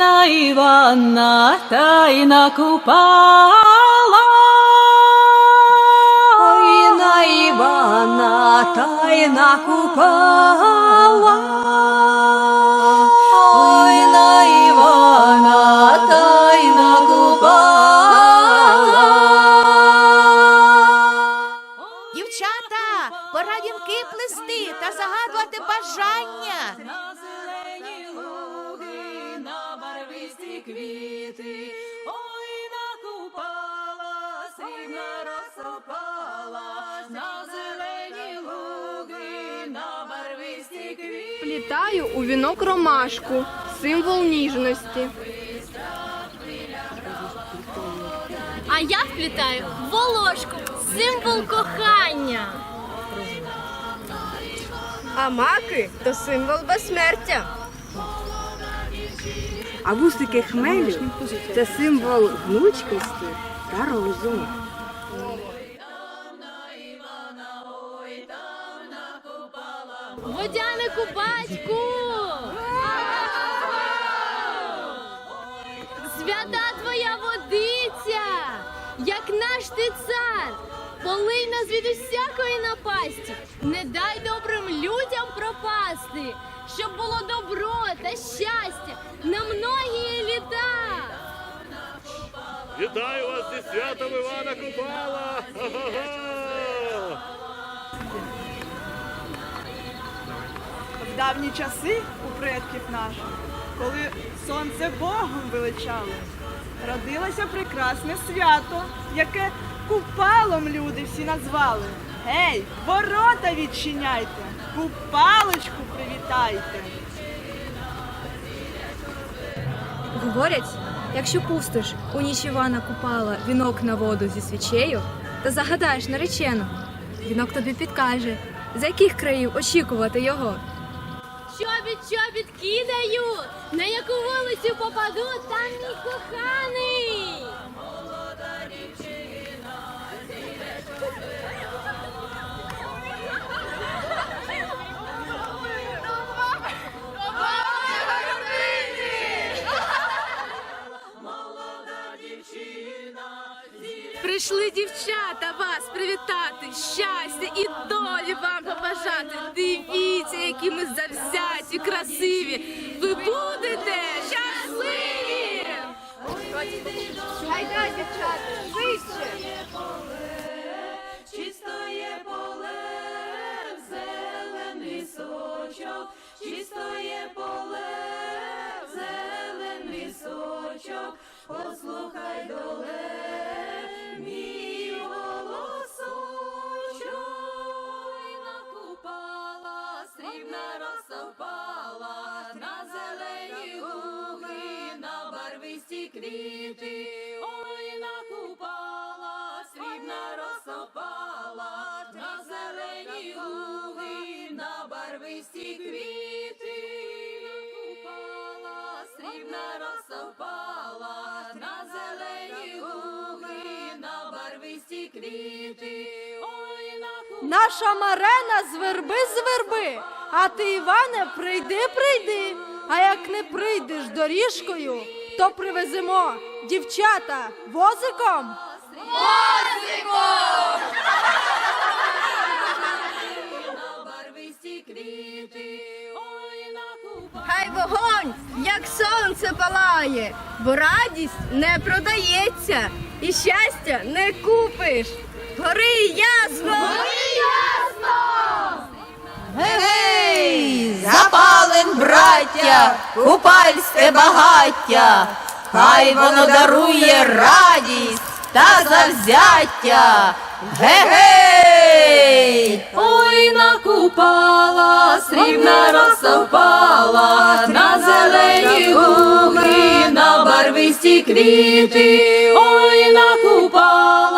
на Івана та й накупала. Ой на Івана та й накупала. Ой на Івана та й накупала. Дівчата, пора вінки плести та загадувати бажання. Срібна розсопала, на зелені луги, на барвисті квіти. Плітаю у вінок ромашку, символ ніжності. А я вплітаю волошку, символ кохання. А маки то символ безсмертя. А вусики хмелю це символ гнучкості та розуму. Водянику батьку. Свята твоя водиця, як наш ти цар, полий нас від усякої напасті, не дай добрим людям пропасти, щоб було добро та щастя Вітаю вас зі святом Івана Купала! В давні часи у предків наших, коли сонце Богом величало, родилося прекрасне свято, яке купалом люди всі назвали. Гей, ворота відчиняйте, купалочку привітайте. Говорять, якщо пустиш у ніч Івана Купала вінок на воду зі свічею та загадаєш нареченого, вінок тобі підкаже, з яких країв очікувати його. Чобіт, чобіт кидаю, на яку вулицю попаду, там мій коханий. Прийшли дівчата вас привітати, щастя і долі вам побажати. Дивіться, які ми завзяті, красиві. Ви будете щасливі! Гайда, дівчата, вище! Чистоє поле, зелений сочок, чистоє поле, зелений сочок, послухай доле, барвисті квіти, накупала, срібна роса впала, на зелені луги, на барвисті квіти, ой, накупала. Наша Марена з верби з верби, а ти, Іване, прийди, прийди. А як не прийдеш доріжкою, то привеземо дівчата возиком. на Хай вогонь, як сонце палає, бо радість не продається, і щастя не купиш. Гори ясно! Гори ясно! Гей, запалим, браття, купальське багаття, хай воно дарує радість та завзяття. Гей! Ой, накупала, срібна роса впала, на зелені луги, на барвисті квіти. Ой, накупала,